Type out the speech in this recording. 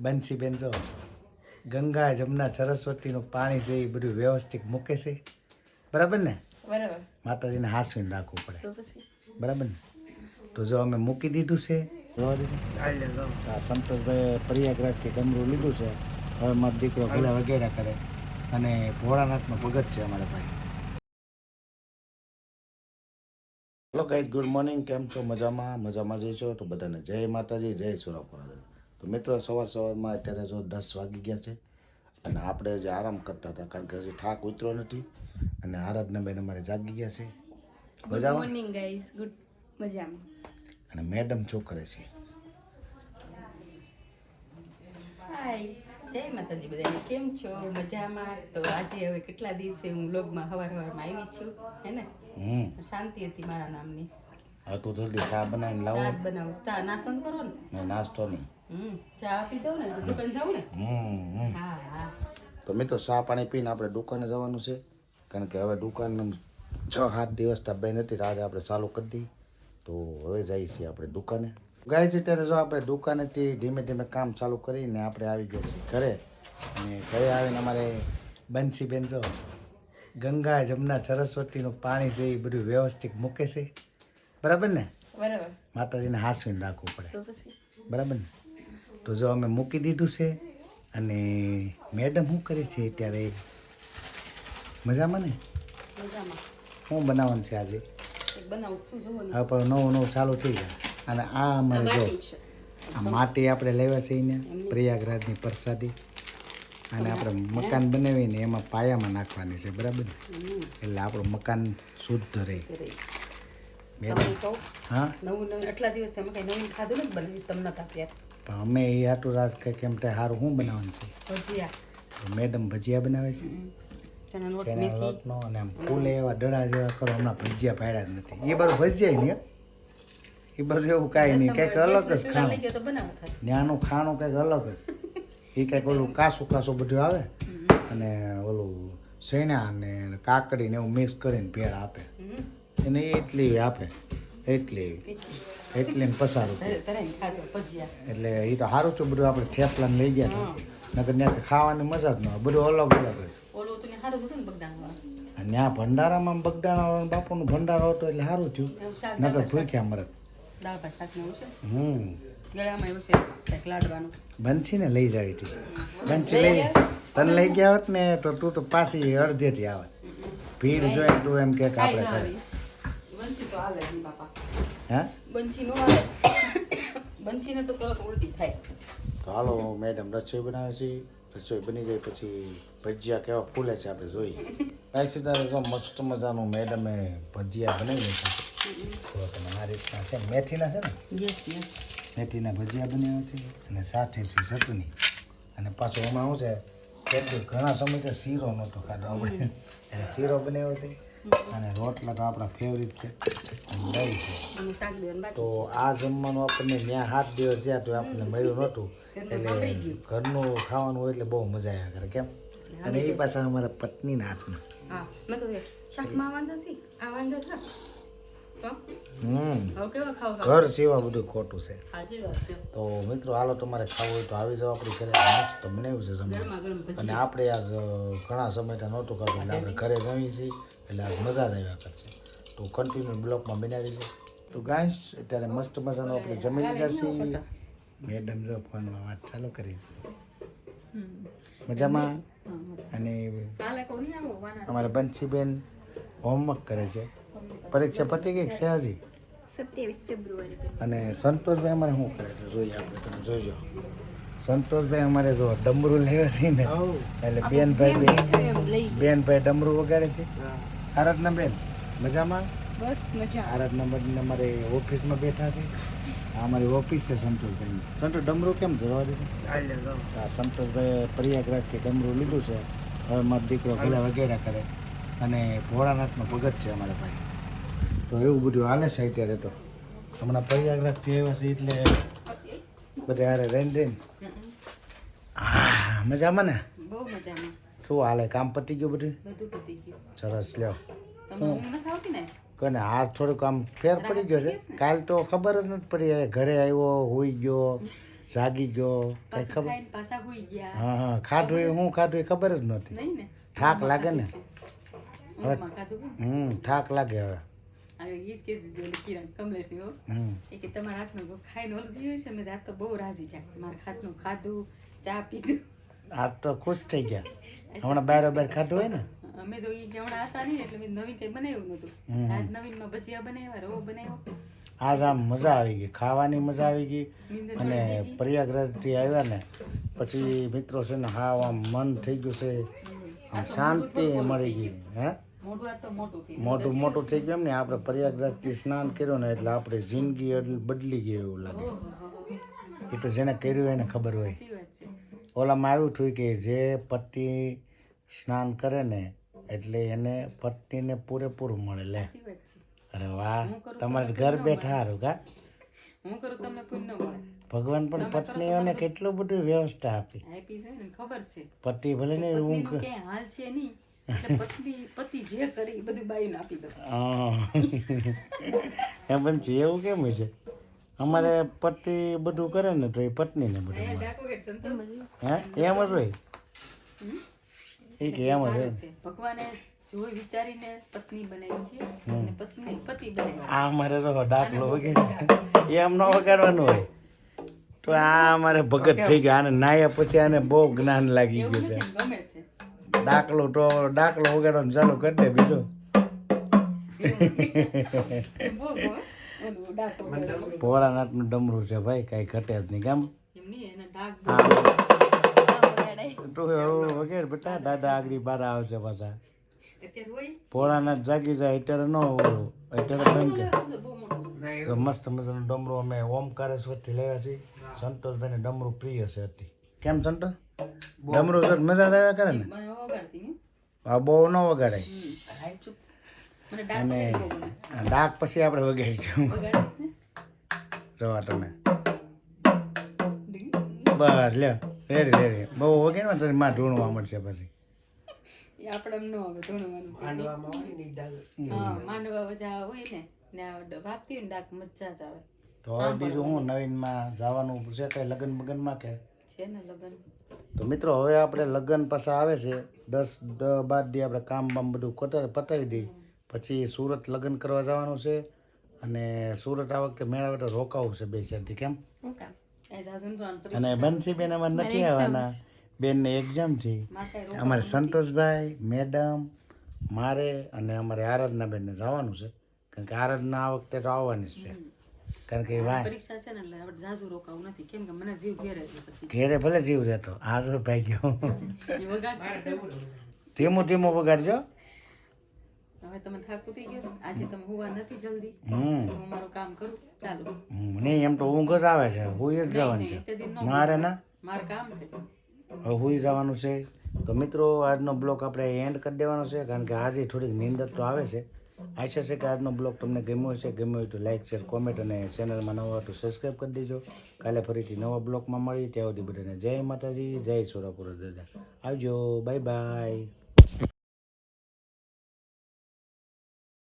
બંસીબેન જો ગંગા જમના સરસ્વતીનું પાણી છે એ બધું વ્યવસ્થિત મૂકે છે. બરાબર ને? બરાબર. માતાજીને હાસવીને રાખવું પડે. બરાબર ને? તો જો અમે મૂકી દીધું છે. આ સંતોષભાઈ પ્રયાગરાજથી ડમરું લીધું છે. હવે મારો દીકરો ભલે વગેરે કરે. અને ભોળાનાથનો ભગત છે અમારા ભાઈ. Hello guide good morning. કેમ છો? મજામાં? મજામાં જઈશો તો બધાને જય માતાજી જય સુરાપુરા. તો મિત્રો સવાર સવારમાં અત્યારે જો દસ વાગી ગયા છે અને આપણે જે આરામ કરતા હતા કારણ કે હજી થાક ઉતરો નથી અને આરાધના બેન અમારે જાગી ગયા છે. મોર્નિંગ ગાઈસ ગુડ મજામાં. અને મેડમ શું કરે છે? હાય જય માતાજી બધાને. કેમ છો? મજામાં? તો આજે હવે કેટલા દિવસે હું લોગમાં હવાર હવારમાં આવી છું હે ને? હમ. શાંતિ હતી મારા નામની. હા તું જલ્દી ચા બનાવીને લાવો. ચા જ બનાવું. ચા નાસ્તો કરો ને? ને નાસ્તો નહીં. ચા આપી ને દુકાન જાઉં ને. હા હા. તો મિત્રો ચા પાણી પીને આપણે દુકાને જવાનું છે. કારણ કે હવે દુકાન છ સાત દિવસ ત્યાં બેન હતી આજે આપણે ચાલુ કરી દઈએ તો હવે જઈએ છીએ આપણે દુકાને. ગાય છે ત્યારે જો આપણે દુકાનેથી ધીમે ધીમે કામ ચાલુ કરીને આપણે આવી ગયા છીએ ઘરે. અને ઘરે આવીને અમારે બંસીબેન જો ગંગા જમના સરસ્વતીનું પાણી છે એ બધું વ્યવસ્થિત મૂકે છે. બરાબર ને? બરાબર. માતાજીને હાસવીને રાખવું પડે. બરાબર ને? તો જો અમે મૂકી દીધું છે અને મેડમ શું કરે છે ત્યારે મજામાં ને? શું બનાવવાનું છે આજે? હવે પણ નવું નવું ચાલુ થઈ જાય. અને આ અમારે જો આ માટી આપણે લેવા છે એને પ્રયાગરાજની પ્રસાદી. અને આપણે મકાન બનાવીને એમાં પાયામાં નાખવાની છે બરાબર ને? એટલે આપણું મકાન શુદ્ધ રહે. મેડમ? હા? નવું નવું એટલા દિવસ તમે કઈ નવીન ખાધું ને બનાવી તમને ત્યારે પણ અમે એ આટલું રાત કંઈક કેમ તે સારું શું બનાવવાનું છે? ભજીયા. મેડમ ભજીયા બનાવે છે. શેના લોટનો અને આમ ફૂલે એવા ડળા જેવા કરો હમણાં ભજીયા પાડ્યા જ નથી. એ બધું ભજીયા નહીં એ બધું એવું કાંઈ નહીં કંઈક અલગ જ ખાણું ત્યાંનું ખાણું કંઈક અલગ જ. એ કંઈક ઓલું કાસું કાસું બધું આવે અને ઓલું શેણા ને કાકડી ને એવું મિક્સ કરીને ભેળ આપે. એને એટલી આપે. એટલી. એટલી ને ખાજો ભજીયા. એટલે એ તો સારું છું બધું આપણે થેપલા લઈ ગયા હતા નકર ત્યાં ખાવાની મજા જ ન હોય બધું અલગ અલગ જ ને ને ત્યાં ભંડારામાં બગડાણા બાપુનો ભંડારો હતો એટલે સારું થયું. નકર ભૂખ્યા મરત ને હમ. લાડવાનું. બંસીને લઈ જાવી હતી બંસી લઈ તને લઈ ગયા હોત ને તો તું તો પાછી અડધેથી આવે. ભીડ જોઈને તું એમ કે આપણે ના બંસી હા? બંસી નો આવે. બંસીને તો તરત ઉલટી થાય. હાલો મેડમ રસોઈ બનાવે છે. રસોઈ બની જાય પછી ભજીયા કેવા ફૂલે છે આપણે જોઈએ. કાંઈ સીધા તો મસ્ત મજાનું મેડમે ભજીયા બનાવી છે. તો તમે આ રીતના છે મેથીના છે ને? યસ યસ મેથીના ભજીયા બનાવ્યા છે અને સાથે છે ચટણી. અને પાછું એમાં શું છે? ઘણા સમયથી શીરો નહોતો ખાધો આપણે. શીરો બનાવ્યો છે. અને રોટલા તો આપણા ફેવરિટ છે. દહીં તો આ જમવાનું આપણને ત્યાં સાત દિવસ જ્યાં તો આપણને મળ્યું નહોતું. એટલે ઘરનું ખાવાનું હોય એટલે બહુ મજા આવ્યા કરે કેમ? અને એ પાછા અમારા પત્નીના હાથમાં. હા મેં કહ્યું શાકમાં વાંધો છે? આ વાંધો છે? ઘર સિવા બધું ખોટું છે. તો મિત્રો હાલો તમારે ખાવું હોય તો આવી જાઓ આપણી ઘરે. મસ્ત બનાવ્યું છે જમવાનું. અને આપણે આજ અ, ઘણા સમયથી નહોતું કરતું એટલે આપણે ઘરે જમીએ છીએ એટલે આજ મજા જ આવ્યા કરશે. તો કન્ટિન્યુ બ્લોકમાં બનાવી છે તો ગાઈસ અત્યારે મસ્ત મજાનું આપણે જમી લીધા છીએ. મેડમ જો ફોનમાં વાત ચાલુ કરી હતી મજામાં? અને અમારા બંસીબેન હોમવર્ક કરે છે. પરીક્ષા પતી ગઈ છે હજી? સત્યાવીસ ફેબ્રુઆરી. અને સંતોષભાઈ અમારે શું કરે છે? જોઈએ આપણે તમે જોઈજો સંતોષભાઈ અમારે જો ડમરું લેવા છે ને એટલે બેનભાઈ બેનભાઈ ડમરું વગાડે છે. આરાધના બેન મજામાં? બસ મજા. આરાધના બેન અમારે ઓફિસમાં બેઠા છે. આ અમારી ઓફિસ છે સંતોષભાઈ સંતોષ ડમરુ કેમ જવા દીધું? આ સંતોષભાઈ પ્રયાગરાજથી ડમરું લીધું છે. હવે મારો દીકરો ભેલા વગેરે કરે. અને ભોળાનાથનો ભગત છે અમારા ભાઈ. તો એવું બધું હાલે છે અત્યારે તો. હમણાં પ્રયાગરાજથી આવ્યા છે એટલે બધે હારે રહીને રહીને. હા મજામાં ને? બહુ મજામાં. શું હાલે? કામ પતી ગયું બધું? બધું પતી ગયું સરસ લ્યો. કોને હાથ થોડુંક આમ ફેર પડી ગયો છે. કાલ તો ખબર જ નથી પડી ઘરે આવ્યો હોઈ ગયો જાગી ગયો કઈ ખબર? હા હા ખાધું હું ખાધું ખબર જ નહોતી. નહીં થાક લાગે ને. હમ થાક લાગે હવે. હવે ઈ જ કીધું કિરણ કમલેશની હો. એ કે તમારા હાથનું ખાઈને ઓલું થયું છે મેં કીધું, આ તો બહુ રાજી થયા મારા હાથનું ખાધું ચા પીધું. આજ તો ખુશ થઈ ગયા. હમણાં બાર બાર ખાધું હોય ને? અમે તો ઈ જમણા હતા નહીં એટલે મેં નવીન કંઈ બનાવ્યું નહોતું. આજ નવીનમાં ભજીયા બનાવ્યા રવો બનાવ્યો. આજ આમ મજા આવી ગઈ ખાવાની મજા આવી ગઈ અને. પ્રયાગરાજથી આવ્યા ને પછી મિત્રો છે ને હા આમ મન થઈ ગયું છે. આમ શાંતિ મળી ગઈ. હે? મોટું મોટું થઈ ગયું એમ ને આપણે પ્રયાગરાજથી સ્નાન કર્યું ને એટલે આપણે જિંદગી બદલી ગઈ એવું લાગે. એ તો જેને કર્યું એને ખબર હોય. ઓલામાં આવ્યું હતું કે જે પતિ સ્નાન કરે ને એટલે એને પત્નીને પૂરેપૂરું મળે લે. અરે વાહ તમારે ઘર બેઠા સારું કા? હું કરું તમને પુણ્ય મળે. ભગવાન પણ પત્નીઓને કેટલું બધું વ્યવસ્થા આપી. આપી છે ને ખબર છે. પતિ ભલે ને ઊંઘ હાલ છે નહીં. પતિ જે કરે બધું બાઈને આપી દો હા. એમ પણ છે એવું કેમ છે? અમારે પતિ બધું કરે ને તો એ પત્નીને બધું હે? એમ જ હોય? એ કે એમ જ હોય ભગવાને જોઈ વિચારીને પત્ની બનાવી છે અને પત્ની પતિ બનાવ્યા આ અમારે તો દાખલો વગેરે. એમ ન વગાડવાનું હોય. તો આ અમારે ભગત થઈ ગયો. આને નાયા પછી આને બહુ જ્ઞાન લાગી ગયું છે. ગમે છે. દાખલો તો ડાકલો વગાડવાનું ચાલુ કરી દે બીજું. ગેટ. ભોળાનાથનું ડમરું છે ભાઈ કાંઈ ઘટે જ નહીં કેમ? વગેરે બેટા દાદા આગળ બાર આવશે પાછા. ભોળાનાથ જાગી જાય અત્યારે ન ઓલું અત્યારે બંધ તો મસ્ત મજાનું ડમરું અમે ઓમકારેશ્વરથી લેવા છીએ. સંતોષભાઈને ડમરું પ્રિય છે હતી કેમ સંતોષ? ડમરું સર મજા જ આવ્યા કરે ને? આ બહુ ન વગાડાય. મને ડાક વગેરે પછી આપણે વગાડીશું. રવા તમે. બસ લ્યો રેડી રેડી. બહુ વગાડવા તો માં ઢૂંઢવા મળશે પછી. એ આપણે એમ ન આવે હા માંડવા વજા હોય ને ને હોય ને ડાક મજા જ આવે. તો હવે બીજું હું નવીનમાં જવાનું છે કઈ લગ્ન બગનમાં કે? છે ને લગન. તો મિત્રો હવે આપણે લગ્ન પાછા આવે છે. દસ બાર દી આપણે કામ બામ બધું કટર પતાવી દઈ. પછી સુરત લગ્ન કરવા જવાનું છે અને સુરત આ વખતે મેળા વખતે રોકાવું છે બે ચારથી કેમ? અને બંસી બેન અમારે નથી આવવાના. બેનને એક્ઝામ છે. અમારે સંતોષભાઈ મેડમ મારે અને અમારે આરાધના બેનને જવાનું છે. કારણ કે આરાધના આ વખતે તો આવવાની જ છે. કારણ કે વાય. પરીક્ષા છે ને એટલે આપણે જાજુ રોકાવું નથી. કેમ કે મને જીવ ઘેરે પછી. ઘેરે ભલે જીવ રહેતો આ તો. ભાઈ ગયો ધીમો. ધીમું વગાડજો. હવે તમે થાક ઉતરી ગયો આજે તમે હોવા નથી જલ્દી. હમ. હું મારું કામ કરું ચાલો. નહીં એમ તો ઊંઘ જ આવે છે. હુઈ જ જવાનું છે. મારે ના. મારું કામ છે હવે હુઈ જવાનું છે. તો મિત્રો આજનો બ્લોક આપણે એન્ડ કરી દેવાનો છે. કારણ કે આજે થોડીક નિંદર તો આવે છે. આશા છે કે આજનો બ્લોગ તમને ગમ્યો હશે. ગમ્યો હોય તો લાઈક શેર કોમેન્ટ અને ચેનલમાં નવા તો સબસ્ક્રાઈબ કરી દેજો. કાલે ફરીથી નવા બ્લોગમાં મળી ત્યાં સુધી બધાને જય માતાજી, જય સોરાપુરા દાદા. આવજો. Bye bye